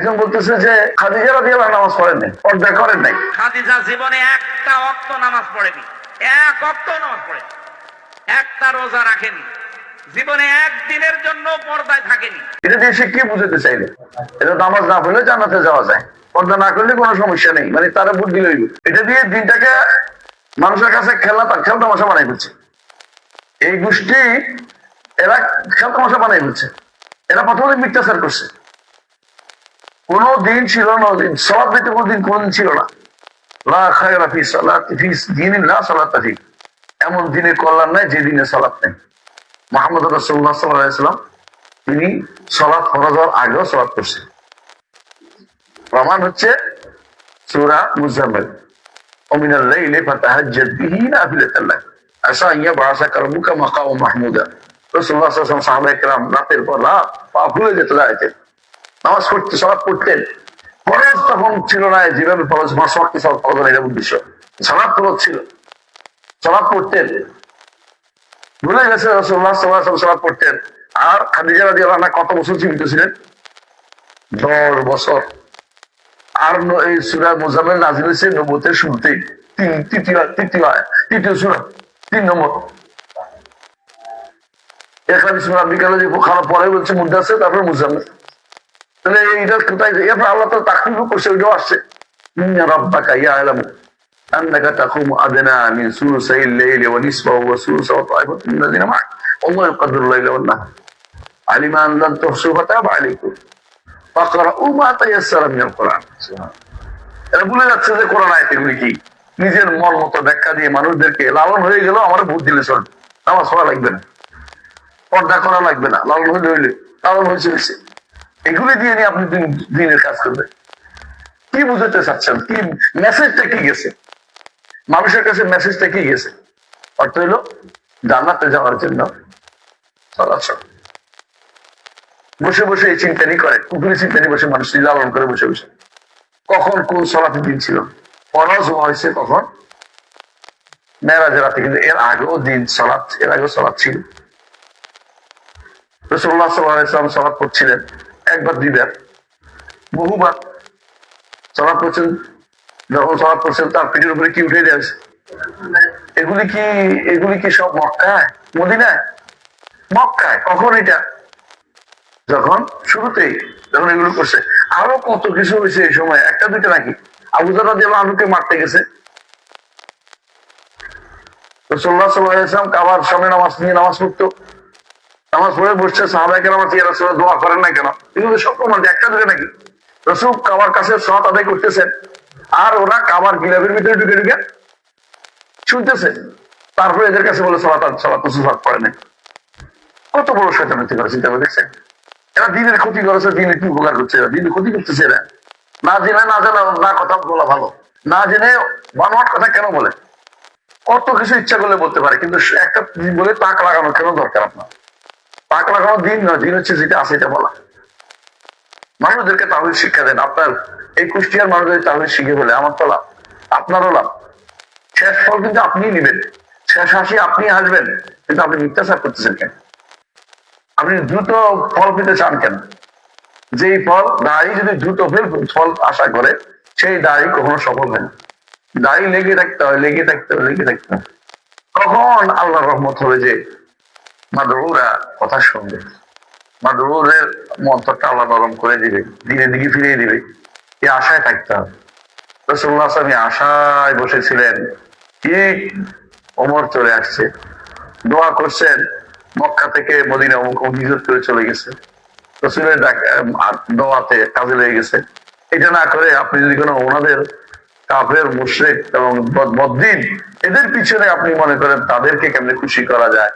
একজন বলতেছে যে খাদিজা রাজি আল্লাহ নামাজ পড়েন নাই পর্দা করেন নাই। খাদিজা জীবনে একটা অক্ত নামাজ পড়েনি এক অক্ত নামাজ পড়েনি একটা রোজা রাখেনি জীবনে একদিনের জন্য পর্দায় থাকেনি। এটা দিয়ে সে কি বুঝাতে চাইলে এটা নামাজ না পড়লে জানাতে যাওয়া যায়। পর্দা না করলে কোনো সমস্যা নেই মানে তারা বুদ্ধি লইল এটা দিয়ে দিনটাকে মানুষের কাছে খেলা তার খেল তামাশা বানাই ফেলছে। এই গোষ্ঠী এরা খেল তামাশা বানাই ফেলছে। এরা প্রথমে মিথ্যাচার করছে। কোনো দিন ছিল না দিন সলাদ দিতে কোনো দিন কোনদিন ছিল না লা খায়রা ফি সালাতি ফি দিনিন লা সালাতা ফি এমন দিনের কল্যাণ নাই যে দিনে সালাত নেই মোহাম্মদ রাসূলুল্লাহ সাল্লাল্লাহু আলাইহি সাল্লাম তিনি সালাত ফরজ হওয়ার আগেও সালাত করছেন প্রমাণ হচ্ছে সূরা মুজাম্মিল ومن الليل فتهجد به نافلة لك عسى أن يبعثك ربك مقاما محمودا রাসূলুল্লাহ সাল্লাল্লাহু আলাইহি ওয়াসাল্লাম সাহাবায়ে কেরাম রাতের পর রাত পা ভুলে যেতে যাইতেন নামাজ পড়তে সালাত পড়তেন। ফরজ তখন ছিল না যেভাবে ফরজ মাস ওয়াক্তে সালাত ফরজ না এটা উদ্দেশ্য সালাত ফরজ ছিল। সালাত পড়তেন। ভুলে গেছে আলাইহি ওয়াসাল্লাম সালাত পড়তেন। আর খাদিজা রাদিয়াল্লাহু আনহা কত বছর জীবিত ছিলেন? দশ বছর। আর এই সুরা মোজামেল নাজিল হয়েছে নবতের শুরুতেই। তিন, তৃতীয় তৃতীয় তৃতীয় সুরা, তিন নম্বর। এখানে সুরা বিকালে যে খাওয়ার পরে বলছে মুদ্রা আছে তারপর মুজামেল তাহলে এইটা কোথায় এরপর আল্লাহ তো তাকলিফ করছে ওইটাও আসছে ইন্না রাব্বাকা ইয়ালামু আন্নাকা তাকুমু আদনা মিন সুলুসাই الليل ونصفه وثلثه وطائفة من الذين معك والله يقدر الليل والنهار علم أن لن تحصوا فتاب عليكم فاقرؤوا ما تيسر من القرآن এরা ভুলে যাচ্ছে যে কোরআন আয়াত এগুলি কি নিজের মন মতো ব্যাখ্যা দিয়ে মানুষদেরকে লালন হয়ে গেল আমার ভোট দিলে চল নামাজ পড়া লাগবে না পর্দা করা লাগবে না লালন হইলে হইলে লালন হয়েছে হয়েছে এগুলি দিয়ে নিয়ে আপনি দিনের কাজ করবেন। কি বুঝাতে চাচ্ছেন? কি মেসেজটা কি গেছে? মানুষের কাছে মেসেজটা কি গেছে? অর্থ হইল জান্নাতে যাওয়ার জন্য বসে বসে এই চিন্তানি করে কুকুরি চিন্তানি বসে মানুষ লালন করে বসে বসে। কখন কোন সলাতের দিন ছিল? ফরজ হয়েছে কখন? মেয়েরাজের রাতে কিন্তু এর আগেও দিন সলাৎ, এর আগেও সলাৎ ছিল। রসুল্লাহ সাল্লাম সলাৎ করছিলেন একবার দুইবার বহুবার সলাৎ করছেন, যখন সলাৎ করছেন, তার পিঠের উপরে কি উঠে যাচ্ছে এগুলি কি এগুলি কি সব মক্কায়? মদিনায়? মক্কায়, কখন এটা? যখন শুরুতেই, যখন এগুলো করছে। আরও কত কিছু হয়েছে এই সময়? একটা, দুইটা নাকি? আবুজারা দিয়ে আলুকে মারতে গেছে। রসল্লাহ সাল্লাম কাবার সামনে নামাজ নিয়ে নামাজ পড়তো। নামাজ পড়ে বসছে সাহাবাহিক নামাজ ইয়া রাসূলুল্লাহ দোয়া করেন না কেন? এগুলো সব প্রমাণ একটা দুটো নাকি? রসুল কাবার কাছে সৎ আদায় করতেছেন, আর ওরা কাবার গিলাবের ভিতরে ঢুকে ঢুকে শুনতেছে। তারপরে এদের কাছে বলে সলাত সলাত সুসাত পড়ে না কত বড় শয়তানি করে, চিন্তা করে দেখছেন? এরা দিনের ক্ষতি করেছে, দিনের কি উপকার করছে এরা? দিনের ক্ষতি করতেছে এরা। না জেনে, না জানা, না কথা বলা ভালো। না জেনে বানোয়াট কথা কেন বলে? কত কিছু ইচ্ছা করলে বলতে পারে, কিন্তু একটা বলে তাক লাগানো কেন দরকার আপনার। তাক লাগানো দিন নয় দিন হচ্ছে যেটা আছে এটা বলা। মানুষদেরকে তাহলে শিক্ষা দেন। আপনার এই কুষ্টিয়ার মানুষদের তাহলে শিখে বলে আমার তো লাভ। আপনারও লাভ। শেষ ফল কিন্তু আপনিই নেবেন। শেষ হাসি আপনি হাসবেন, কিন্তু আপনি মিথ্যাচার করতেছেন কেন? আপনি দ্রুত ফল পেতে চান কেন? যেই ফল দাড়ি যদি দ্রুত ফেল- ফল আশা করে, সেই দাড়ি কখনো সফল হয় না। দাড়ি লেগে থাকতে হয়, লেগে থাকতে হয়, লেগে থাকতে হয়। কখন আল্লাহ রহমত হবে যে মাদুরা কথা শুনবে। মাদুরের মন্ত্রটা আল্লাহ নরম করে দিবে দিনে দিকে ফিরিয়ে দিবে। এই আশায় থাকতে হবে। রসুল্লাহ আশায় বসেছিলেন। চলে আসছে। দোয়া করছেন, মক্কা থেকে মদিনা অমুক করে চলে গেছে। রসুলের দোয়াতে কাজে লেগে গেছে। এটা না করে আপনি যদি কোনো ওনাদের কাফের, মুশ্রেক এবং বদ- বদ্দিন, এদের পিছনে আপনি মনে করেন তাদেরকে কেমনে খুশি করা যায়?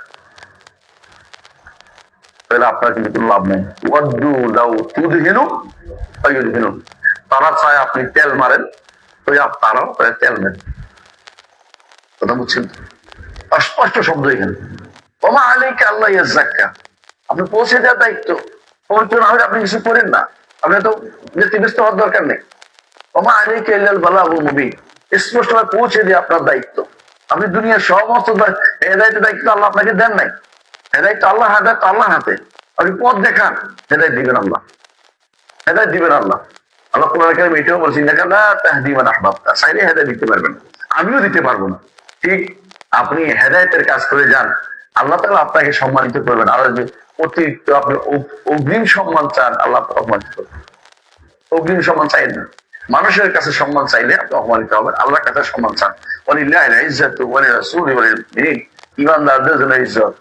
তাহলে আপনার কিন্তু কোনো লাভ নেই। ওয়াদ্দু লাউ তারা চায় আপনি তেল মারেন ওই তারাও তেল নেন। কথা বুঝছেন? অস্পষ্ট শব্দ এখানে। ওমা আলীকে আল্লাহ ইয়াজ্জাক্কা আপনি পৌঁছে দেওয়ার দায়িত্ব। পৌঁছে না হলে আপনি কিছু করেন না। আপনি তো ব্যতিব্যস্ত হওয়ার দরকার নেই। ওমা আলীকে ইল্লাল বালাগুল মুবিন। স্পষ্টভাবে পৌঁছে দিয়ে আপনার দায়িত্ব। আপনি দুনিয়ার সমস্ত দায়- হেদায়েতের দায়িত্ব আল্লাহ আপনাকে দেন নাই। হেদায়িত্ব আল্লাহ হাতে আল্লাহ হাতে। আপনি পথ দেখান, হেদায়ত দিবেন আল্লাহ। হেদায়ত দিবেন আল্লাহ। আল্লাহ এটাও বলছি ইন্নাকা লা তাহদি মান আহবাবতা। চাইলে হেদায়ত দিতে পারবেন। আমিও দিতে পারব না। ঠিক, আপনি হেদায়তের কাজ করে যান। আল্লাহ তাআলা আপনাকে সম্মানিত করবেন। আর অতিরিক্ত আপনি অগ্রিম সম্মান চান, আল্লাহ অপমানিত করবেন। অগ্রিম সম্মান চাইেন না। মানুষের কাছে সম্মান চাইলে আপনি অপমানিত হবেন। আল্লাহর কাছে সম্মান চান। ইমানদারদের জন্য ইজ্জত।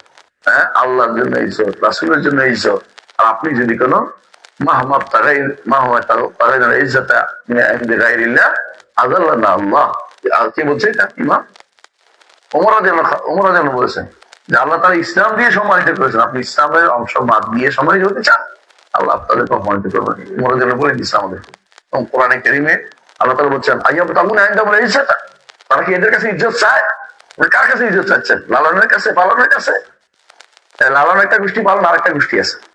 হ্যাঁ আল্লাহর জন্য ইজ্জত রাসূলের জন্য ইজ্জত আর আপনি যদি কোনো আল্লাহ। কোরআনে কেরিমে আল্লাহ বলছেন তারা কি এদের কাছে ইজ্জত চায়? কার কাছে ইজ্জত চাচ্ছেন? লালনের কাছে, পালনের কাছে? লালন একটা গোষ্ঠী পালন আর একটা গোষ্ঠী আছে।